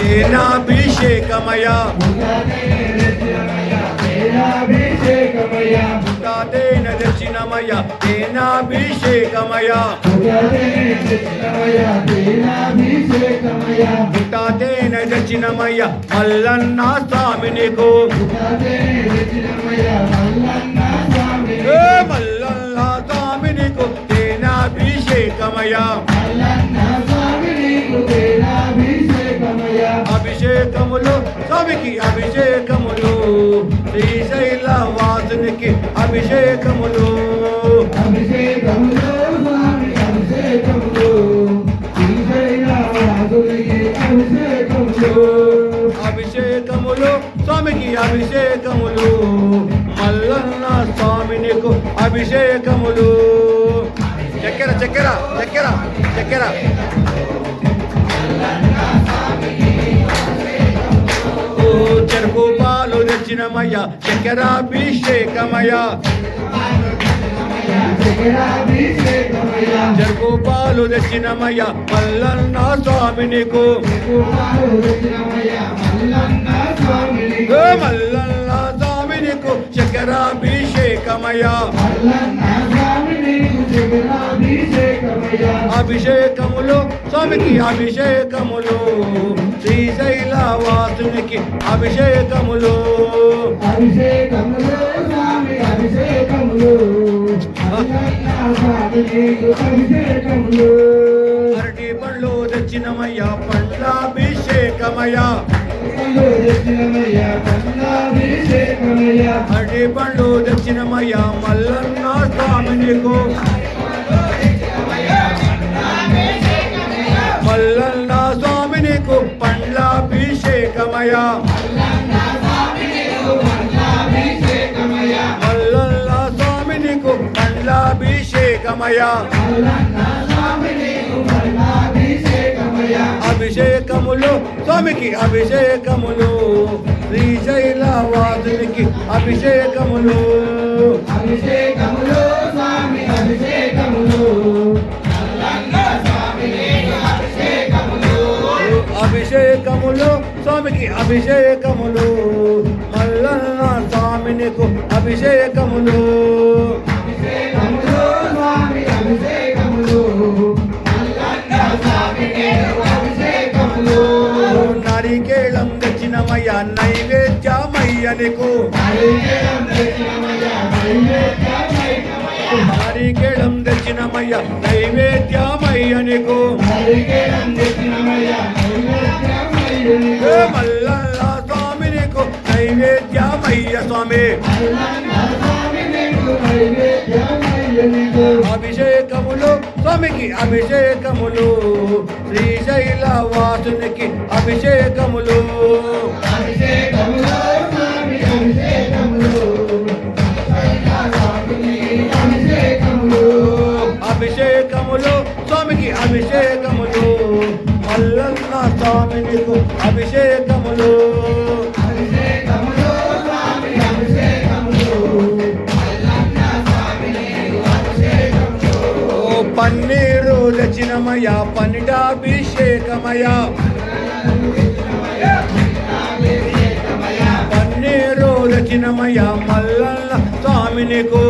తేనాభిషేకమయ. తేన దర్శనమయ. తేనాభిషేకమయ. తేన దర్శనమయ. మల్లన్న స్వామి నీకు మల్లన్న స్వామి నీకు తేనాభిషేకమయ అభిషేకములు స్వామికి అభిషేకములు. శ్రీశైల వాసునికి అభిషేకములు. అభిషేకములు స్వామి అభిషేకములు. అభిషేకములు. అభిషేకములు స్వామికి అభిషేకములు. మల్లన్న స్వామి నీకు అభిషేకములు. చక్కెర చక్కెర చక్కెర చక్కెర. పాలు శంకరాభిషేకమయ జగోపాలు జగడాభిషేకమయ మల్లన్న స్వామి నీకు మల్లన్న స్వామి నీకు అభిషేకములు స్వామికి అభిషేకములు శ్రీశైల వాసునికి అభిషేకములు. అభిషేకములు స్వామి అభిషేకములు అభిషేకములు అరటి పండ్లు తెచ్చినమయ్య పండ్లాభిషేకమయ్య. అభిషేకమయ్య అరటి పండ్లు తెచ్చినమయ్య మల్లన్న స్వామి నీకు మల్లన్న స్వామి నీకు పండ్లాభిషేకమయ్య మల్లన్న స్వామి నీకు పండ్లాభిషేకమయ్య అభిషేకములు స్వామికి అభిషేకములు. శ్రీశైల వాసునికి అభిషేకములు అభిషేకములు. స్వామికి అభిషేకములు మల్లన్న స్వామినికు అభిషేకములు. నరికేళం తెచ్చినమయ్య నైవేద్యమయ్య నీకు. నరికేళం తెచ్చినమయ్య నైవేద్యమయ్య నీకు. స్వామి. అభిషేకములు స్వామికి అభిషేకములు. శ్రీశైల వాసునికి అభిషేకములు. అభిషేకములు స్వామికి అభిషేకములు. మల్లన్న స్వామినికు అభిషేకములు. పన్నీరు రచినమయ పన్నిటాభిషేకమయ పన్నీరు రచినమయ మల్లన్న స్వామినికు.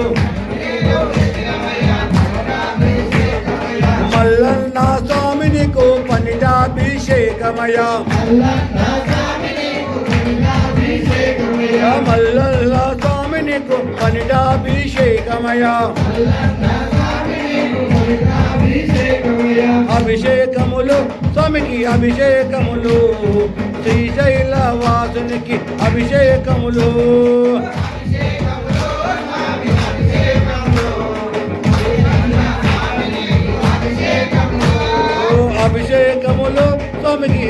మల్లన్న స్వామినికు పన్నిటాభిషేకమయ మల్లన్న స్వామినికు పన్నిటాభిషేకమయ అభిషేకములు. స్వామికి అభిషేకములు. శ్రీశైల వాసునికి అభిషేకములు. అభిషేకములు. స్వామికి